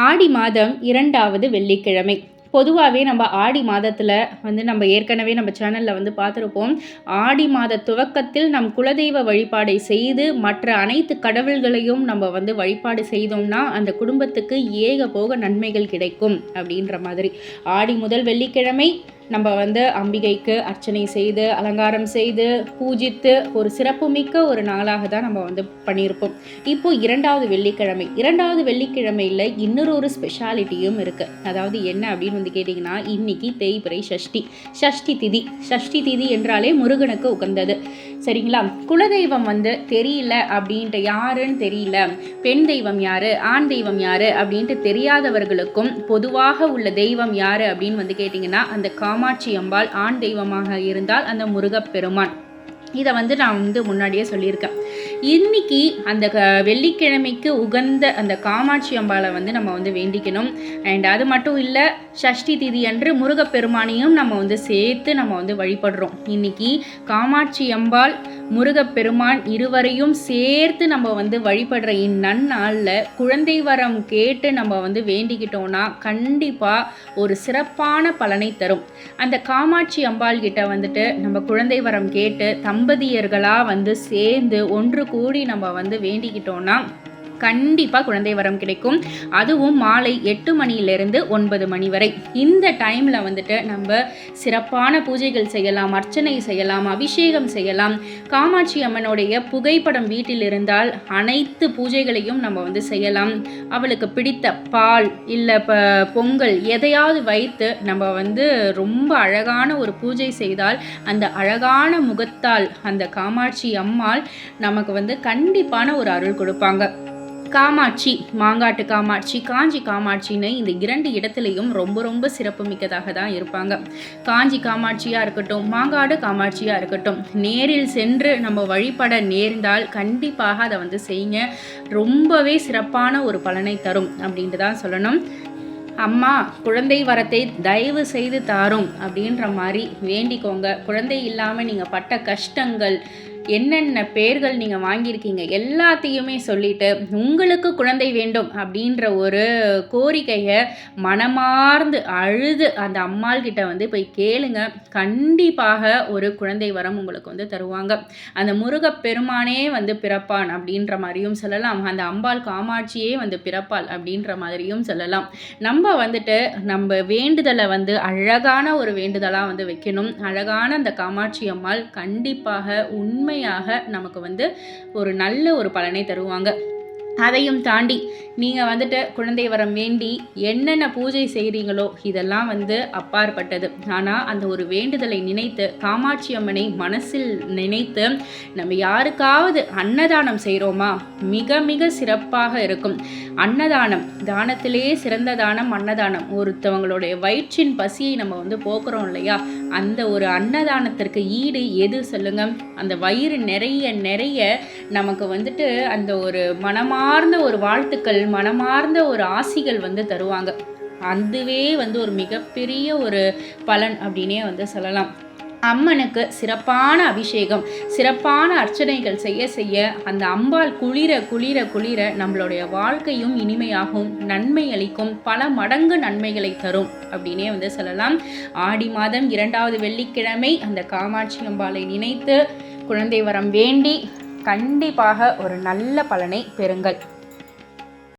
ஆடி மாதம் இரண்டாவது வெள்ளிக்கிழமை. பொதுவாகவே நம்ம ஆடி மாதத்தில் வந்து நம்ம ஏற்கனவே நம்ம சேனலில் வந்து பார்த்துருப்போம். ஆடி மாத துவக்கத்தில் நம் குலதெய்வ வழிபாடை செய்து மற்ற அனைத்து கடவுள்களையும் நம்ம வந்து வழிபாடு செய்தோம்னா அந்த குடும்பத்துக்கு ஏக போக நன்மைகள் கிடைக்கும் அப்படின்ற மாதிரி. ஆடி முதல் வெள்ளிக்கிழமை நம்ம வந்து அம்பிகைக்கு அர்ச்சனை செய்து அலங்காரம் செய்து பூஜித்து ஒரு சிறப்புமிக்க ஒரு நாளாக தான் நம்ம வந்து பண்ணியிருப்போம். இப்போது இரண்டாவது வெள்ளிக்கிழமை. இரண்டாவது வெள்ளிக்கிழமையில் இன்னொரு ஒரு ஸ்பெஷாலிட்டியும் இருக்குது அதாவது என்ன அப்படின்னு வந்து கேட்டிங்கன்னா இன்னைக்கு தேய்பிறை சஷ்டி சஷ்டி திதி. சஷ்டி திதி என்றாலே முருகனுக்கு உகந்தது. சரிங்களா? குலதெய்வம் வந்து தெரியல அப்படின்ட்டு யாருன்னு தெரியல. பெண் தெய்வம் யார்? ஆண் தெய்வம் யார்? அப்படின்ட்டு தெரியாதவர்களுக்கும் பொதுவாக உள்ள தெய்வம் யார் அப்படின்னு வந்து கேட்டிங்கன்னா அந்த கா காமாட்சி அம்பாள் ஆண் தெய்வமாக இருந்தால் அந்த முருகப்பெருமான். இதை வந்து நான் வந்து முன்னாடியே சொல்லியிருக்கேன். இன்னைக்கு அந்த வெள்ளிக்கிழமைக்கு உகந்த அந்த காமாட்சி அம்பாலை வந்து நம்ம வந்து வேண்டிக்கணும். அண்ட் அது மட்டும் இல்லை சஷ்டி திதி அன்று முருகப்பெருமானையும் நம்ம வந்து சேர்த்து நம்ம வந்து வழிபடுறோம். இன்னைக்கு காமாட்சி அம்பாள் முருகப்பெருமான் இருவரையும் சேர்த்து நம்ம வந்து வழிபடுற இந்நன்னாளில் குழந்தை வரம் கேட்டு நம்ம வந்து வேண்டிக்கிட்டோம்னா கண்டிப்பாக ஒரு சிறப்பான பலனை தரும். அந்த காமாட்சி அம்பாள் கிட்ட வந்துட்டு நம்ம குழந்தை வரம் கேட்டு தம்பதியர்களாக வந்து சேர்ந்து ஒன்று கூடி நம்ம வந்து வேண்டிக்கிட்டோன்னா கண்டிப்பாக குழந்தை வரம் கிடைக்கும். அதுவும் மாலை எட்டு மணியிலிருந்து ஒன்பது மணி வரை. இந்த டைமில் வந்துட்டு நம்ம சிறப்பான பூஜைகள் செய்யலாம் அர்ச்சனை செய்யலாம் அபிஷேகம் செய்யலாம். காமாட்சி அம்மனுடைய புகைப்படம் வீட்டில் இருந்தால் அனைத்து பூஜைகளையும் நம்ம வந்து செய்யலாம். அவளுக்கு பிடித்த பால் இல்லை இப்போ பொங்கல் எதையாவது வைத்து நம்ம வந்து ரொம்ப அழகான ஒரு பூஜை செய்தால் அந்த அழகான முகத்தால் அந்த காமாட்சி அம்மாள் நமக்கு வந்து கண்டிப்பான ஒரு அருள் கொடுப்பாங்க. காமாட்சி மாங்காட்டு காமாட்சி காஞ்சி காமாட்சின்னு இந்த இரண்டு இடத்துலையும் ரொம்ப ரொம்ப சிறப்பு மிக்கதாக தான் இருப்பாங்க. காஞ்சி காமாட்சியாக இருக்கட்டும் மாங்காடு காமாட்சியாக இருக்கட்டும் நேரில் சென்று நம்ம வழிபட நேர்ந்தால் கண்டிப்பாக அதை வந்து செய்யுங்க. ரொம்பவே சிறப்பான ஒரு பலனை தரும் அப்படின்ட்டு தான் சொல்லணும். அம்மா குழந்தை வரத்தை தயவு செய்து தாரும் அப்படின்ற மாதிரி வேண்டிக்கோங்க. குழந்தை இல்லாமல் நீங்கள் பட்ட கஷ்டங்கள் என்னென்ன பேர்கள் நீங்கள் வாங்கியிருக்கீங்க எல்லாத்தையுமே சொல்லிவிட்டு உங்களுக்கு குழந்தை வேண்டும் அப்படின்ற ஒரு கோரிக்கையை மனமார்ந்து அழுது அந்த அம்மாள் கிட்ட வந்து போய் கேளுங்க. கண்டிப்பாக ஒரு குழந்தை வரம் உங்களுக்கு வந்து தருவாங்க. அந்த முருகப்பெருமானே வந்து பிறப்பான் அப்படின்ற மாதிரியும் சொல்லலாம். அந்த அம்பாள் காமாட்சியே வந்து பிறப்பாள் அப்படின்ற மாதிரியும் சொல்லலாம். நம்ம வந்துட்டு நம்ம வேண்டுதலை வந்து அழகான ஒரு வேண்டுதலாக வந்து வைக்கணும். அழகான அந்த காமாட்சி அம்மாள் கண்டிப்பாக உண்மை முழுமையாக நமக்கு வந்து ஒரு நல்ல ஒரு பலனை தருவாங்க. அதையும் தாண்டி நீங்கள் வந்துட்டு குழந்தை வரம் வேண்டி என்னென்ன பூஜை செய்கிறீங்களோ இதெல்லாம் வந்து அப்பாற்பட்டது. ஆனால் அந்த ஒரு வேண்டுதலை நினைத்து காமாட்சி அம்மனை மனசில் நினைத்து நம்ம யாருக்காவது அன்னதானம் செய்கிறோமா மிக மிக சிறப்பாக இருக்கும். அன்னதானம் தானத்திலே சிறந்த தானம் அன்னதானம். ஒருத்தவங்களுடைய வயிற்றின் பசியை நம்ம வந்து போக்குறோம் இல்லையா? அந்த ஒரு அன்னதானத்திற்கு ஈடு எது சொல்லுங்க? அந்த வயிறு நிறைய நிறைய நமக்கு வந்துட்டு அந்த ஒரு மனமார்ந்த ஒரு வாழ்த்துக்கள் மனமார்ந்த ஒரு ஆசிகள் வந்து தருவாங்க. அதுவே வந்து ஒரு மிகப்பெரிய ஒரு பலன் அப்படின்னே வந்து சொல்லலாம். அம்மனுக்கு சிறப்பான அபிஷேகம் சிறப்பான அர்ச்சனைகள் செய்ய செய்ய அந்த அம்பாள் குளிர குளிர குளிர நம்மளுடைய வாழ்க்கையும் இனிமையாகும் நன்மை அளிக்கும் பல மடங்கு நன்மைகளை தரும் அப்படின்னே வந்து சொல்லலாம். ஆடி மாதம் இரண்டாவது வெள்ளிக்கிழமை அந்த காமாட்சி அம்பாளை நினைத்து குழந்தை வரம் வேண்டி கண்டிப்பாக ஒரு நல்ல பலனை பெறுங்கள்.